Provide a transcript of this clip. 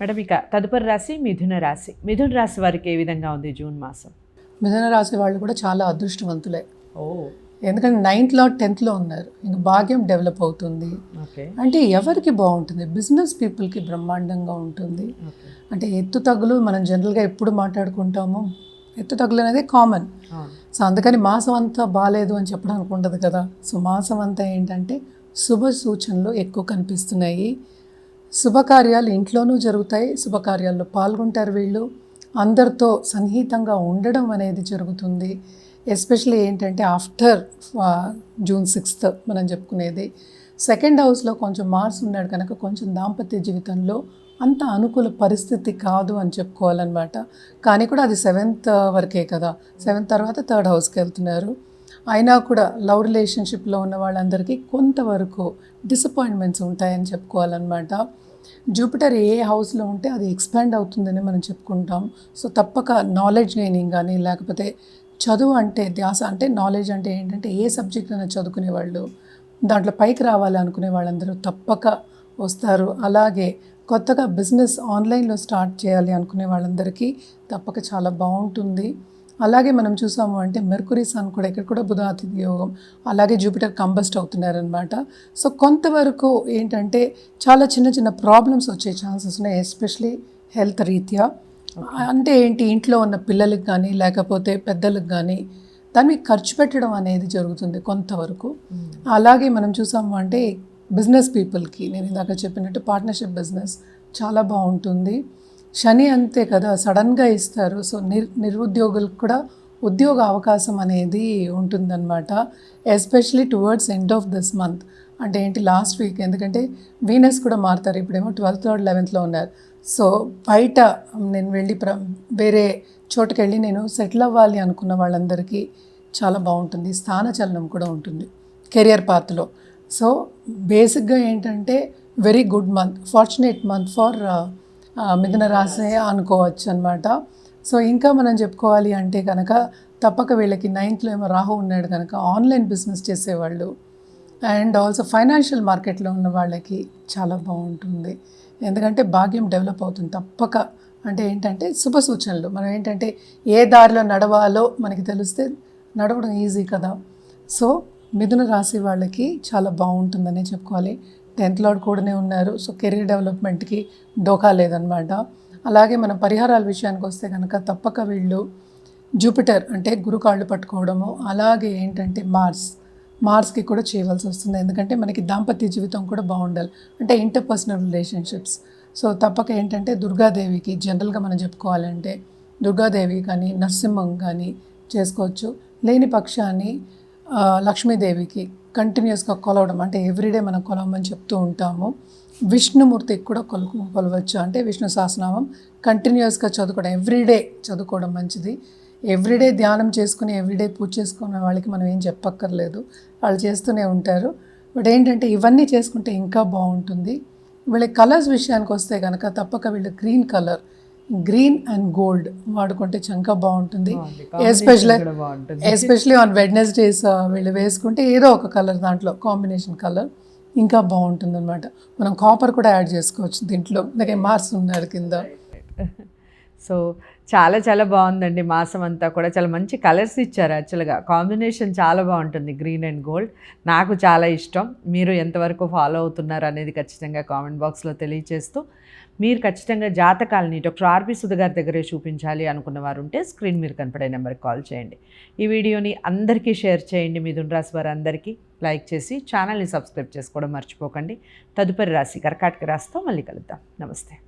Madam ఇక తదుపరి రాశి మిథున రాశి. మిథున రాశి వారికి ఏ విధంగా ఉంది జూన్ మాసం? మిథున రాశి వాళ్ళు కూడా చాలా అదృష్టవంతులే. ఓ. ఎందుకంటే నైన్త్లో టెన్త్లో ఉన్నారు. ఇంక భాగ్యం డెవలప్ అవుతుంది. అంటే ఎవరికి బాగుంటుంది? బిజినెస్ పీపుల్కి బ్రహ్మాండంగా ఉంటుంది. అంటే ఎత్తు తగ్గులు మనం జనరల్గా ఎప్పుడు మాట్లాడుకుంటామో ఎత్తు తగ్గులు అనేది కామన్ సో అందుకని మాసం అంతా బాగాలేదు అని చెప్పడానికి ఉండదు కదా. సో మాసం అంతా ఏంటంటే శుభ సూచనలు ఎక్కువ కనిపిస్తున్నాయి. శుభకార్యాలు ఇంట్లోనూ జరుగుతాయి శుభకార్యాల్లో పాల్గొంటారు వీళ్ళు. అందరితో సన్నిహితంగా ఉండడం అనేది జరుగుతుంది. ఎస్పెషల్లీ ఏంటంటే ఆఫ్టర్ జూన్ సిక్స్త్ మనం చెప్పుకునేది. సెకండ్ హౌస్లో కొంచెం మార్స్ ఉన్నాడు కనుక కొంచెం దాంపత్య జీవితంలో అంత అనుకూల పరిస్థితి కాదు అని చెప్పుకోవాలన్నమాట. కానీ కూడా అది సెవెంత్ వరకే కదా. సెవెంత్ తర్వాత థర్డ్ హౌస్కి వెళ్తున్నారు. అయినా కూడా లవ్ రిలేషన్షిప్లో ఉన్న వాళ్ళందరికీ కొంతవరకు డిసప్పాయింట్మెంట్స్ ఉంటాయని చెప్పుకోవాలన్నమాట. జూపిటర్ ఏ హౌస్లో ఉంటే అది ఎక్స్పాండ్ అవుతుందని మనం చెప్పుకుంటాం. సో తప్పక నాలెడ్జ్ గెయినింగ్ కానీ లేకపోతే చదువు అంటే ధ్యాస అంటే నాలెడ్జ్ అంటే ఏంటంటే ఏ సబ్జెక్ట్ అయినా చదువుకునే వాళ్ళు దాంట్లో పైకి రావాలి అనుకునే వాళ్ళందరూ తప్పక వస్తారు. అలాగే కొత్తగా బిజినెస్ ఆన్లైన్లో స్టార్ట్ చేయాలి అనుకునే వాళ్ళందరికీ తప్పక చాలా బాగుంటుంది. అలాగే మనం చూసాము అంటే మెర్కురీ సన్ కూడా ఇక్కడ కూడా బుధ అతిథి యోగం అలాగే జూపిటర్ కంబస్ట్ అవుతున్నారనమాట సో కొంతవరకు ఏంటంటే చాలా చిన్న చిన్న ప్రాబ్లమ్స్ వచ్చే ఛాన్సెస్ ఉన్నాయి ఎస్పెషలీ హెల్త్ రీత్యా. అంటే ఏంటి ఇంట్లో ఉన్న పిల్లలకి కానీ లేకపోతే పెద్దలకు కానీ దాని మీద ఖర్చు పెట్టడం అనేది జరుగుతుంది కొంతవరకు. అలాగే మనం చూసాము అంటే బిజినెస్ పీపుల్కి నేను ఇందాక చెప్పినట్టు పార్ట్నర్షిప్ బిజినెస్ చాలా బాగుంటుంది. శని అంతే కదా సడన్గా ఇస్తారు. సో నిర్ నిరుద్యోగులకు కూడా ఉద్యోగ అవకాశం అనేది ఉంటుందన్నమాట. Especially towards end of this month. అంటే ఏంటి లాస్ట్ వీక్. ఎందుకంటే వీనస్ కూడా మారుతారు. ఇప్పుడేమో ట్వెల్త్ థర్డ్ లెవెన్త్లో ఉన్నారు. సో బయట నేను వెళ్ళి ప్ర వేరే చోటుకి వెళ్ళి నేను సెటిల్ అవ్వాలి అనుకున్న వాళ్ళందరికీ చాలా బాగుంటుంది. స్థానచలనం కూడా ఉంటుంది కెరియర్ పాత్లో. సో బేసిక్గా ఏంటంటే very good month. Fortunate month for మిథున రాశి అనుకోవచ్చు అనమాట సో ఇంకా మనం చెప్పుకోవాలి అంటే కనుక తప్పక వీళ్ళకి నైన్త్లో ఏమో రాహు ఉన్నాడు కనుక ఆన్లైన్ బిజినెస్ చేసేవాళ్ళు. అండ్ ఆల్సో ఫైనాన్షియల్ మార్కెట్లో ఉన్న వాళ్ళకి చాలా బాగుంటుంది. ఎందుకంటే భాగ్యం డెవలప్ అవుతుంది తప్పక. అంటే ఏంటంటే శుభ సూచనలు. మనం ఏంటంటే ఏ దారిలో నడవాలో మనకి తెలిస్తే నడవడం ఈజీ కదా. సో మిథున రాశి వాళ్ళకి చాలా బాగుంటుందనే చెప్పుకోవాలి. టెన్త్ లోడ్ కూడానే ఉన్నారు. సో కెరీర్ డెవలప్మెంట్కి డోకా లేదనమాట అలాగే మన పరిహారాల విషయానికి వస్తే కనుక తప్పక వీళ్ళు జూపిటర్ అంటే గురుకాళ్ళు పట్టుకోవడము అలాగే ఏంటంటే మార్స్ మార్స్కి కూడా చేయవలసి వస్తుంది ఎందుకంటే మనకి దాంపత్య జీవితం కూడా బాగుండాలి. అంటే ఇంటర్పర్సనల్ రిలేషన్షిప్స్. సో తప్పక ఏంటంటే దుర్గాదేవికి జనరల్గా మనం చెప్పుకోవాలంటే దుర్గాదేవి కానీ నరసింహం కానీ చేసుకోవచ్చు. లేని పక్షాన్ని లక్ష్మీదేవికి కంటిన్యూస్గా కొలవడం అంటే ఎవ్రీడే మనం కొలవమని చెప్తూ ఉంటాము. విష్ణుమూర్తికి కూడా కొలు కొలవచ్చు. అంటే విష్ణు సహస్రనామం కంటిన్యూస్గా చదువుకోవడం ఎవ్రీడే చదువుకోవడం మంచిది. ఎవ్రీడే ధ్యానం చేసుకుని ఎవ్రీడే పూజ చేసుకునే వాళ్ళకి మనం ఏం చెప్పక్కర్లేదు. వాళ్ళు చేస్తూనే ఉంటారు. బట్ ఏంటంటే ఇవన్నీ చేసుకుంటే ఇంకా బాగుంటుంది. వీళ్ళ కలర్స్ విషయానికి వస్తే కనుక తప్పక వీళ్ళు green colour green and gold వాడుకుంటే చంకా బాగుంటుంది. బాగుంటుంది. ఎస్పెషలీ ఆన్ వెడ్నెస్డేస్ వీళ్ళు వేసుకుంటే ఏదో ఒక కలర్ దాంట్లో కాంబినేషన్ కలర్ ఇంకా బాగుంటుంది అనమాట మనం కాపర్ కూడా యాడ్ చేసుకోవచ్చు దీంట్లో. అలాగే మార్స్ ఉన్నారు కింద. సో చాలా చాలా బాగుందండి మాసం అంతా కూడా. చాలా మంచి కలర్స్ ఇచ్చారు యాక్చువల్గా కాంబినేషన్ చాలా బాగుంటుంది గ్రీన్ అండ్ గోల్డ్ నాకు చాలా ఇష్టం. మీరు ఎంతవరకు ఫాలో అవుతున్నారు అనేది ఖచ్చితంగా కామెంట్ బాక్స్లో తెలియచేస్తూ మీరు ఖచ్చితంగా జాతకాలని డాక్టర్ ఆర్పి సుధ గారి దగ్గరే చూపించాలి అనుకున్న వారు ఉంటే స్క్రీన్ మీరు కనపడే నెంబర్కి కాల్ చేయండి. ఈ వీడియోని అందరికీ షేర్ చేయండి మిథున్ రాశి వారు అందరికీ లైక్ చేసి ఛానల్ని సబ్స్క్రైబ్ చేసుకోవడం మర్చిపోకండి. తదుపరి రాశి కర్కాటక రాశితో మళ్ళీ కలుద్దాం. నమస్తే.